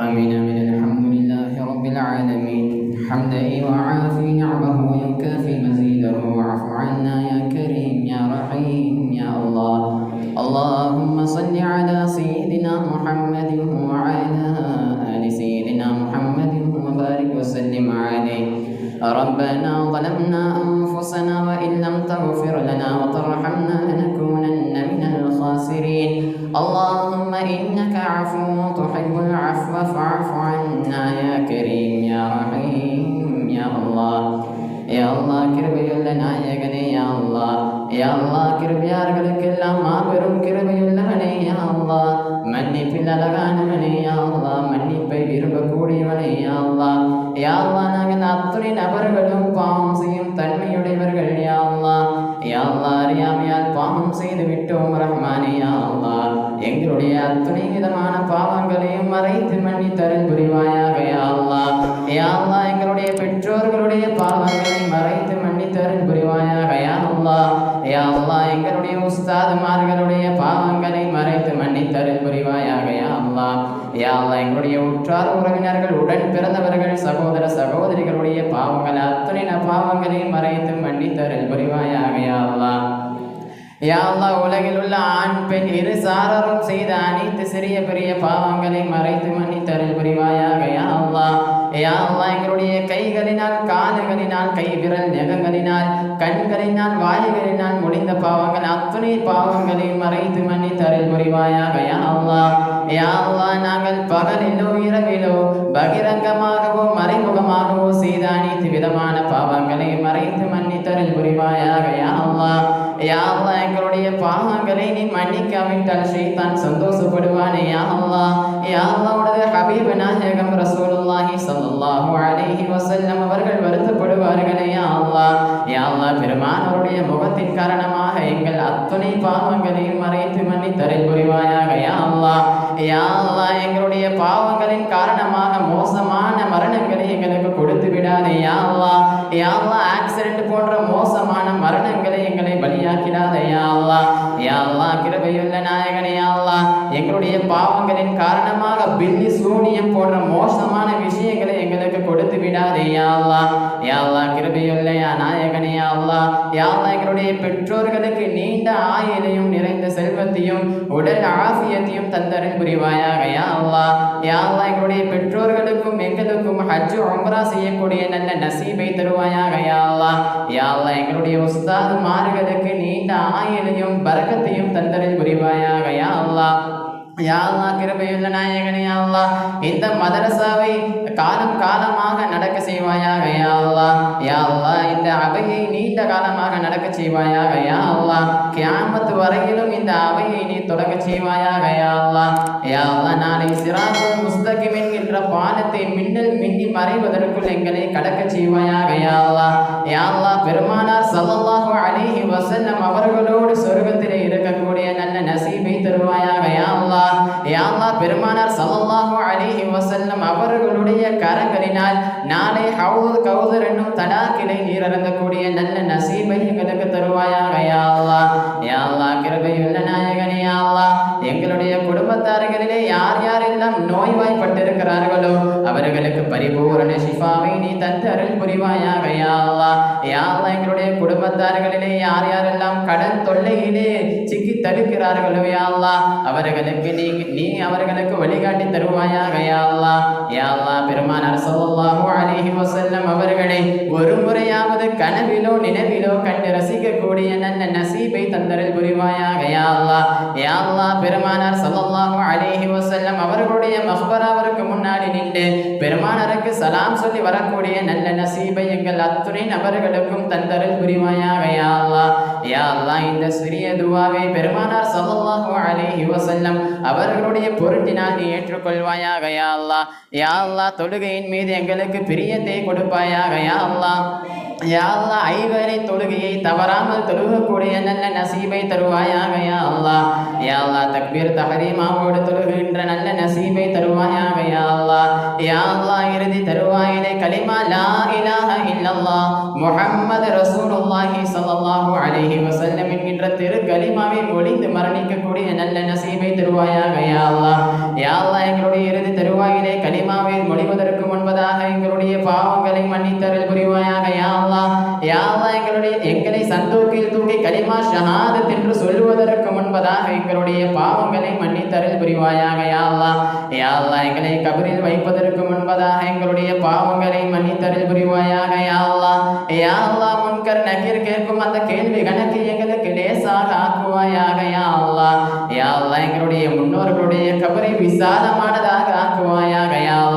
آمين آمين. الحمد لله رب العالمين. حمدا وعافي نعمه ويكافي مزيده واعف عنا يا كريم يا رحيم يا الله. اللهم صل على سيدنا محمد وعلى آل سيدنا محمد وبارك وسلم عليه. ربنا ظلمنا أنفسنا وإن لم تغفر لنا وترحمنا لنكونن من الخاسرين. اللهم إنك عفو تحب العفو فاعف عنا يا كريم يا رحيم يا الله يا الله கிருபையுள்ள நாயகனே யா அல்லாஹ் யா அல்லாஹ் கிருபையார்களுக்கெல்லாம் மாபெரும் கிருபையுள்ளவனே யா அல்லாஹ் மன்னிப்பில் அழகானவனே யா அல்லாஹ் மன்னிப்பை விரும்பக்கூடியவனே யா அல்லாஹ் யா அல்லாஹ் நாங்கள் அத்துணை நபர்களும் பாவம் செய்யும் தன்மையுடையவர்கள் யா அல்லாஹ் யா அல்லாஹ் அறியாமையால் பாவம் செய்து விட்டோம் ரஹ்மானே யா அல்லாஹ் எங்களுடைய அத்துணை விதமான பாவங்களையும் மறைத்து மன்னித்தருள் புரிவாயாக யா அல்லாஹ் எங்களுடைய பெற்றோர்களுடைய பாவங்களை மறைத்து மன்னி புரிவாயாக யா அல்லாஹ் எங்களுடைய உஸ்தாதுமார்களுடைய பாவங்களை மறைத்து மன்னி புரிவாயாக யா அல்லாஹ் எங்களுடைய உற்றார் உறவினர்கள் உடன் பிறந்தவர்கள் சகோதர சகோதரிகளுடைய பாவங்கள் அத்தனை பாவங்களை மறைத்து மன்னி புரிவாயாக யா அல்லாஹ் உலகில் உள்ள ஆண் பெண் இரு சாரரும் செய்த அனைத்து சிறிய பெரிய பாவங்களை மறைத்து மன்னித்தருள் புரிவாயாக. யா அல்லாஹ் எங்களுடைய கைகளினால் கால்களினால் கை விரல் நெகங்களினால் கண்களினால் வாய்களினால் முடிந்த பாவங்கள் அத்துணை பாவங்களை மறைத்து மன்னித்தருள் புரிவாயாக. யா அல்லாஹ் அல்லாஹ் நாங்கள் பகலிலோ இரவிலோ பகிரங்கமாகவோ மறைமுகமாகவோ செய்த அனைத்து விதமான பாவங்களை மறைத்து மன்னித்தருள் புரிவாயாக. யா யாவா எங்களுடைய பாகங்களை நீ மன்னிக்காவிட்டால் ஷைத்தான் சந்தோஷப்படுவானே. யாவா அல்லாஹ் யா உனது ஹபீப் நாயகம் ரசூலுல்லாஹி சல்லாஹு அலைஹி வசல்லம் அவர்கள் வருத்தப்படுவார்களே. யா யாவா யா பெருமானவருடைய முகத்தின் காரணமாக எங்கள் அத்துணை பாவங்களையும் மறைத்து மன்னி தரை புரிவாயாக. யா யாவா யா எங்களுடைய பாவங்களின் காரணமாக மோசமான மரணங்களை எங்களுக்கு கொடுத்து விடாதே யாவா யாவா ஆக்சிடென்ட் போன்ற மோசமான மரணங்கள் எங்களை பலியாக்கிடாதே யா கிருபையுள்ள நாயகனே யா எங்களுடைய பாவங்களின் காரணமாக பில்லி சூனியம் போன்ற மோசமான விஷயங்களை எங்களுக்கு கொடுத்து விடாதே யா அல்லாஹ். யா அல்லாஹ் கிருபையுள்ள யா நாயகனே யா அல்லாஹ். எங்களுடைய பெற்றோர்களுக்கு நீண்ட ஆயிலையும் நிறைந்த செல்வத்தையும் உடல் ஆஃபியத்தையும் தந்தரில் புரிவாயாக யா அல்லாஹ். யா அல்லாஹ் எங்களுடைய பெற்றோர்களுக்கும் எங்களுக்கும் ஹஜ் உம்ரா செய்யக்கூடிய நல்ல நசீபை தருவாயாக யா அல்லாஹ் எங்களுடைய உஸ்தாது மார்களுக்கு நீண்ட ஆயுளையும் பரக்கத்தையும் தந்தரில் புரிவாயாக யா அல்லா யா கிருபையுள்ள நாயகனே யா இந்த மதரசாவை காலம் காலமாக நடக்க செய்வாயாக யா அல்லா யா இந்த அவையை நீண்ட காலமாக நடக்க செய்வாயாக யா அல்லா கியாமத் வரையிலும் இந்த அவையை நீ தொடக்க செய்வாயாக யா அல்லா யா நாளை சிராத்துல் முஸ்தகிம் என்கின்ற பாலத்தை மின்னல் மின்னி மறைவதற்குள் எங்களை கடக்க செய்வாயாக யாழ்லா யாழ்லா பெருமானார் ஸல்லல்லாஹு அலைஹி வசல்லம் அவர்களோடு சொர்க்கத்திலே இருக்கக்கூடிய நல்ல நசீபை தருவாயாக யாழ்லா யாழ்லா யா பெருமானார் சல்லல்லாஹு அலைஹி வசல்லம் அவர்களுடைய கரங்களினால் நாளை ஹவுல் கவுதர் என்னும் தடாக்கிலை நீர் நல்ல நசீபை எங்களுக்கு தருவாயாக யா யாழ்லா கிருபையுள்ள நாயகனே யாழ்லா எங்களுடைய குடும்பத்தார்களிலே யார் யாரெல்லாம் இருக்கிறார்களோ அவர்களுக்கு பரிபூரண சிஃபாவை நீ தந்து அருள் புரிவாயாக யா அல்லாஹ் எங்களுடைய குடும்பத்தார்களிலே யார் யாரெல்லாம் கடன் தொல்லையிலே சிக்கி தடுக்கிறார்களோ யாழ்லா அவர்களுக்கு நீ நீ அவர்களுக்கு வழிகாட்டி தருவாயாக யாழ்லா யாழ்லா பெருமான் அல்லாஹ் பெருமானார் வசல்லம் அவர்களை ஒரு முறையாவது கனவிலோ நினைவிலோ கண்டு ரசிக்கக்கூடிய நல்ல நசீபை தந்தரல் புரிவாயாக அல்லாஹ் பெருமானார் ஸல்லல்லாஹு அலைஹி வசல்லம் அவர்களுடைய மக்பராவிற்கு முன்னாடி நின்று பெருமானாருக்கு சலாம் சொல்லி வரக்கூடிய நல்ல நசீபை எங்கள் அத்துணை நபர்களுக்கும் தந்தரல் புரிவாயாக யா அல்லா யா அல்லா இந்த சிறிய துவாவை பெருமானார் ஸல்லல்லாஹு அலைஹி வசல்லம் அவர்களுடைய பொருட்டினால் நீ ஏற்றுக்கொள்வாயாக யா அல்லா யா அல்லா தொழுகையின் மீது எங்களுக்கு பிரியத்தை கொடுப்பாயாக யா அல்லாஹ். யாழ்லா ஐவரை தொழுகையை தவறாமல் தொழுகக்கூடிய நல்ல நசீபை தருவாயாக யா அல்லாஹ் யா தக்பீர் தஹரீமாவோடு தொழுகின்ற நல்ல நசீபை தருவாயாக யா அல்லாஹ் இறுதி தருவாயிலே கலிமா லா இலாஹ இல்லல்லா முஹம்மது ரசூலுல்லாஹி ஸல்லல்லாஹு அலைஹி வஸல்லம் என்கின்ற திரு கலிமாவை ஒளிந்து மரணிக்கக்கூடிய நல்ல நசீபை தருவாயாக யா அல்லாஹ் யா எங்களுடைய இறுதி தருவாயிலே கலிமாவை மொழிவதற்கு முன்பதாக எங்களுடைய புரிவாயாக யா அல்லாஹ் யா அல்லாஹ் எங்களுடைய எங்களை சந்தோக்கில் தூக்கி கலிமா ஷஹாதத் என்று சொல்லுவதற்கு முன்பதாக எங்களுடைய பாவங்களை மன்னித்தருள் புரிவாயாக யா அல்லாஹ். யா அல்லாஹ் எங்களை கபரில் வைப்பதற்கு முன்பதாக எங்களுடைய பாவங்களை மன்னித்தருள் புரிவாயாக யா அல்லாஹ். யா அல்லாஹ் முன்கர் நக்கீர் கேட்கும் அந்த கேள்வி கணக்கு எங்களுக்கு லேசாக ஆக்குவாயாக யா அல்லாஹ். யா அல்லாஹ் எங்களுடைய முன்னோர்களுடைய கபரை விசாலமானதாக ஆக்குவாயாக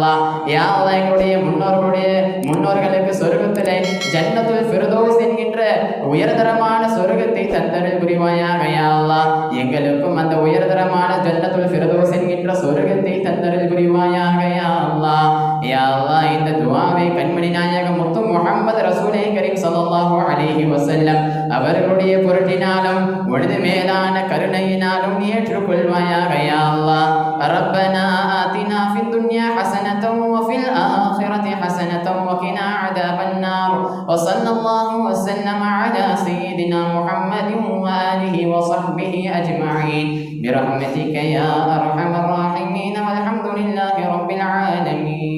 அல்லாஹ் யா அல்லாஹ் எங்களுடைய முன்னோர்களுடைய முன்னோர்களுக்கு சொர்க்கத்திலே ஜன்னத்துல் ஃபிரதோஸ் என்கின்ற உயர்தரமான சொர்க்கத்தை தந்தருள் புரிவாயாக யா அல்லாஹ். எங்களுக்கும் அந்த உயர்தரமான ஜன்னத்துல் ஃபிர்தௌஸ் என்கின்ற சொர்க்கத்தை தந்தருள் புரிவாயாக யா அல்லாஹ். யா அல்லாஹ் இந்த துவாவை கண்மணி நாயகம் முத்து முகமது ரசூலே கரீம் ஸல்லல்லாஹு அலைஹி வசல்லம் அவர்களுடைய பொருட்டினாலும் உனது மேலான கருணையினாலும் ஏற்றுக்கொள்வாயாக யாழ்லா ரப்பனா ஆத்தினா في الدنيا حسنة وفي الآخرة حسنة وقنا عذاب النار وصلى الله وسلم على سيدنا محمد وآله وصحبه أجمعين برحمتك يا أرحم الراحمين والحمد لله رب العالمين